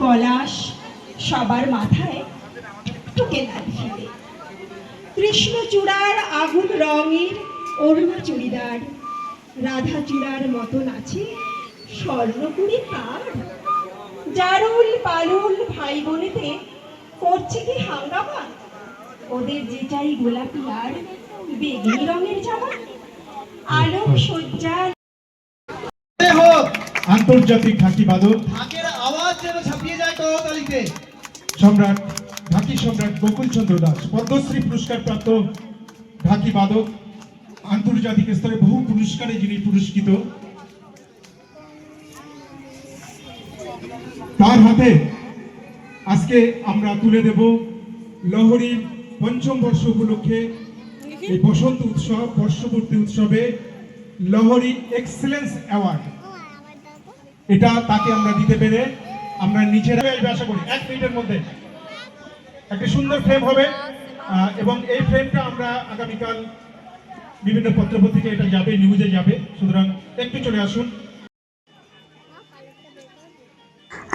পলাশ সবার মাথায় টুকে লাল কৃষ্ণচূড়ার আগুন রঙের অরুণা চুড়িদার। রাধা চূড়ার মতন আছে স্বর্ণপুরী তার। জারুল পালুল ভাই বোনেতে করছে কি হাঙ্গামা? ওদের যেটাই গোলাপি আর বেগুনি রঙের জামা। আলোক সজ্জা জয় হোক আন্তর্জাতিক ঢাকি বাদক ঢাকের আওয়াজ যেন ছাপিয়ে যায় করতালিতে সম্রাট ঢাকি সম্রাট বকুলচন্দ্র দাস পদ্মশ্রী পুরস্কার প্রাপ্ত ঢাকি বাদক আন্তর্জাতিক স্তরে বহু পুরস্কারে যিনি পুরস্কৃত। তার হাতে আজকে আমরা তুলে দেব লহরীর পঞ্চম বর্ষ উপলক্ষে এই বসন্ত উৎসব বর্ষপূর্তি উৎসবে লহরী এক্সেলেন্স অ্যাওয়ার্ড। এটা তাকে আমরা দিতে পেরে আমরা নিজেরা আশা করি। এক মিনিটের মধ্যে। একটি সুন্দর ফ্রেম হবে এবং এই ফ্রেমটা আমরা আগামীকাল বিভিন্ন পত্রপত্রিকা এটা যাবে নিউজে যাবে। সুতরাং একটু চলে আসুন।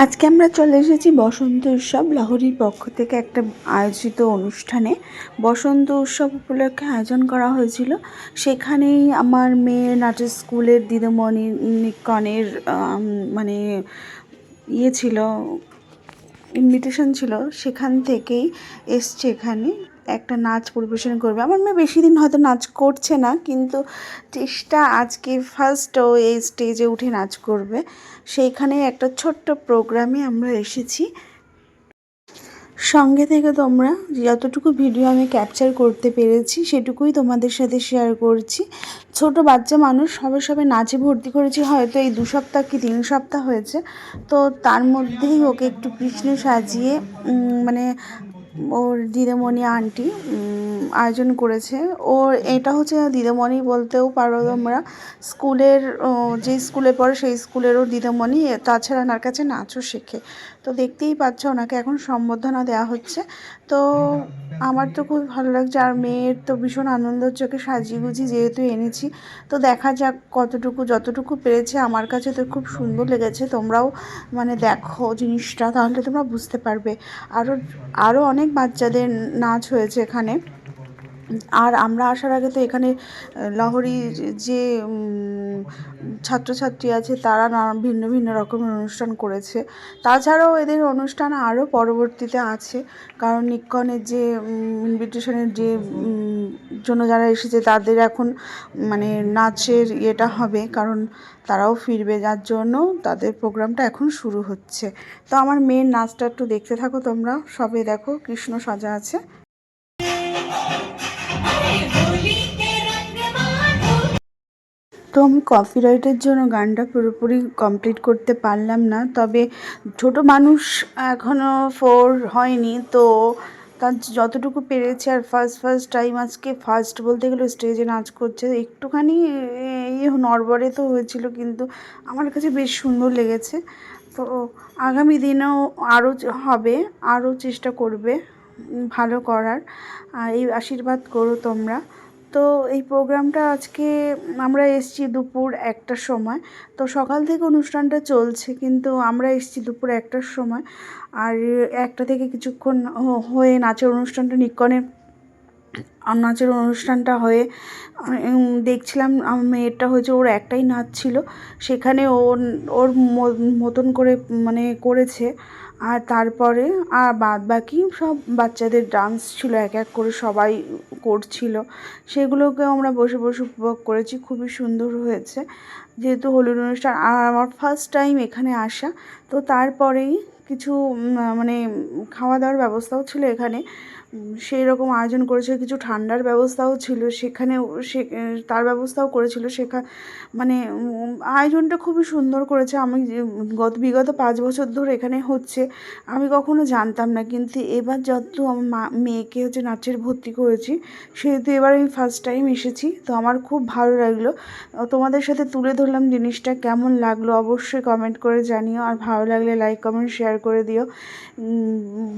আজকে আমরা চলে এসেছি বসন্ত উৎসব লাহোরির পক্ষ থেকে একটা আয়োজিত অনুষ্ঠানে। বসন্ত উৎসব উপলক্ষে আয়োজন করা হয়েছিল। সেখানেই আমার মেয়ের নাচের স্কুলের দিদিমণি নিকনের মানে ইয়ে ছিল ইনভিটেশন ছিল, সেখান থেকেই এসছে এখানে। একটা নাচ পরিবেশন করবে। আমার মেয়ে বেশি দিন হয়তো নাচ করছে না, কিন্তু চেষ্টা আজকে ফার্স্ট ও এই স্টেজে উঠে নাচ করবে। সেইখানে একটা ছোট্ট প্রোগ্রামে আমরা এসেছি। সঙ্গে থেকে তোমরা যতটুকু ভিডিও আমি ক্যাপচার করতে পেরেছি, সেটুকুই তোমাদের সাথে শেয়ার করছি। ছোট বাচ্চা মানুষ সবে সবে নাচে ভর্তি করেছি, হয়তো এই দু সপ্তাহ কি তিন সপ্তাহ হয়েছে। তো তার মধ্যেই ওকে একটু কৃষ্ণ সাজিয়ে মানে ওর দিদিমণি আন্টি আয়োজন করেছে। ওর এটা হচ্ছে দিদামণি বলতেও পারো তোমরা। স্কুলের যে স্কুলে পড়ে সেই স্কুলেরও দিদামণি তাছাড়া ওনার কাছে নাচও শেখে। তো দেখতেই পাচ্ছ ওনাকে এখন সম্বর্ধনা দেওয়া হচ্ছে। তো আমার তো খুব ভালো লাগছে। আর মেয়ের তো ভীষণ আনন্দ চোখে সাজিয়ে গুজিয়ে যেহেতু এনেছি। তো দেখা যাক কতটুকু যতটুকু পেরেছে। আমার কাছে তো খুব সুন্দর লেগেছে। তোমরাও মানে দেখো জিনিসটা তাহলে তোমরা বুঝতে পারবে। আরও আরও অনেক বাচ্চাদের নাচ হয়েছে এখানে। আর আমরা আসার আগে তো এখানে লহরী যে ছাত্রছাত্রী আছে তারা নানা ভিন্ন ভিন্ন রকমের অনুষ্ঠান করেছে। তাছাড়াও এদের অনুষ্ঠান আরও পরবর্তীতে আছে। কারণ নিক্ষণের যে ইনভিটেশনের যে জন্য যারা এসেছে তাদের এখন মানে নাচের ইয়েটা হবে। কারণ তারাও ফিরবে, যার জন্য তাদের প্রোগ্রামটা এখন শুরু হচ্ছে। তো আমার মেয়ের নাচটা একটু দেখতে থাকো তোমরা। সবে দেখো কৃষ্ণ সাজা আছে। তো আমি কপিরাইটের জন্য গানটা পুরোপুরি কমপ্লিট করতে পারলাম না। তবে ছোট মানুষ এখনও ফোর হয়নি, তো তার যতটুকু পেরেছে আর ফার্স্ট ফার্স্ট টাইম আজকে ফার্স্ট বলতে গেলে স্টেজে নাচ করছে, একটুখানি ইয়ে নরবরে তো হয়েছিল, কিন্তু আমার কাছে বেশ সুন্দর লেগেছে। তো আগামী দিনেও আরও হবে আরও চেষ্টা করবে ভালো করার। এই আশীর্বাদ করো তোমরা। তো এই প্রোগ্রামটা আজকে আমরা এসছি দুপুর একটার সময়। তো সকাল থেকে অনুষ্ঠানটা চলছে, কিন্তু আমরা এসছি দুপুর একটার সময়। আর একটা থেকে কিছুক্ষণ হয়ে নাচের অনুষ্ঠানটা নিকনের নাচের অনুষ্ঠানটা হয়ে দেখছিলাম মেয়েরটা হয়েছে, ওর একটাই নাচ ছিল। সেখানে ওর ওর মতন করে মানে করেছে। আর তারপরে, আর বাদ বাকি সব বাচ্চাদের ডান্স ছিল, এক এক করে সবাই করছিল। সেগুলোকে আমরা বসে বসে উপভোগ করেছি, খুবই সুন্দর হয়েছে। যেহেতু হলুদ অনুষ্ঠান, আর আমার ফার্স্ট টাইম এখানে আসা, তো তারপরেই কিছু মানে খাওয়া দাওয়ার ব্যবস্থাও ছিল এখানে। সেই রকম আয়োজন করেছে, কিছু ঠান্ডার ব্যবস্থাও ছিল সেখানেও সে, তার ব্যবস্থাও করেছিল, সেখা মানে আয়োজনটা খুবই সুন্দর করেছে। আমি গত, বিগত পাঁচ বছর ধরে এখানে হচ্ছে, আমি কখনো জানতাম না, কিন্তু এবার যত আমার মা, মেয়েকে হচ্ছে নাচের ভর্তি করেছি, সেহেতু এবার আমি ফার্স্ট টাইম এসেছি, তো আমার খুব ভালো লাগল। তোমাদের সাথে তুলে ধরলাম জিনিসটা, কেমন লাগল অবশ্যই কমেন্ট করে জানিও, আর ভালো লাগলে লাইক কমেন্ট শেয়ার করে দিও।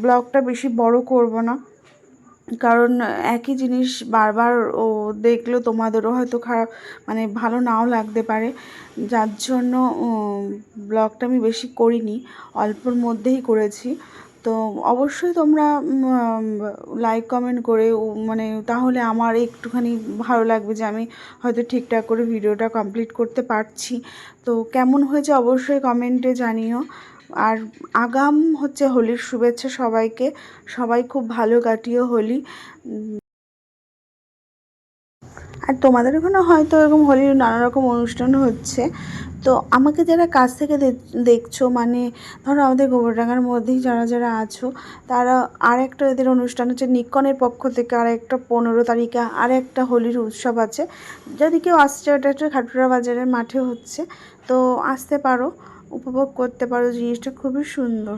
ব্লগটা বেশি বড় করব না। কারণ একই জিনিস বারবার ও দেখলেও তোমাদেরও হয়তো খারাপ মানে ভালো নাও লাগতে পারে। যার জন্য ব্লগটা আমি বেশি করিনি, অল্পর মধ্যেই করেছি। তো অবশ্যই তোমরা লাইক কমেন্ট করে মানে তাহলে আমার একটুখানি ভালো লাগবে যে আমি হয়তো ঠিকঠাক করে ভিডিওটা কমপ্লিট করতে পারছি। তো কেমন হয়েছে অবশ্যই কমেন্টে জানিও। আর আগাম হচ্ছে হোলির শুভেচ্ছা সবাইকে। সবাই খুব ভালো কাটিও হোলি। আর তোমাদের ওখানে হয়তো এরকম হোলির নানা রকম অনুষ্ঠান হচ্ছে। তো আমাকে যারা কাছ থেকে দেখছ মানে ধরো আমাদের গোবরডাঙ্গার মধ্যেই যারা যারা আছো, তারা আর একটা এদের অনুষ্ঠান হচ্ছে নিকনের পক্ষ থেকে আর একটা পনেরো তারিখে আর একটা হোলির উৎসব আছে। যদি কেউ আসছে, ওটা একটা খাটুরা বাজারের মাঠে হচ্ছে। তো আসতে পারো। উপভোগ করতে পারো জিনিসটা খুবই সুন্দর।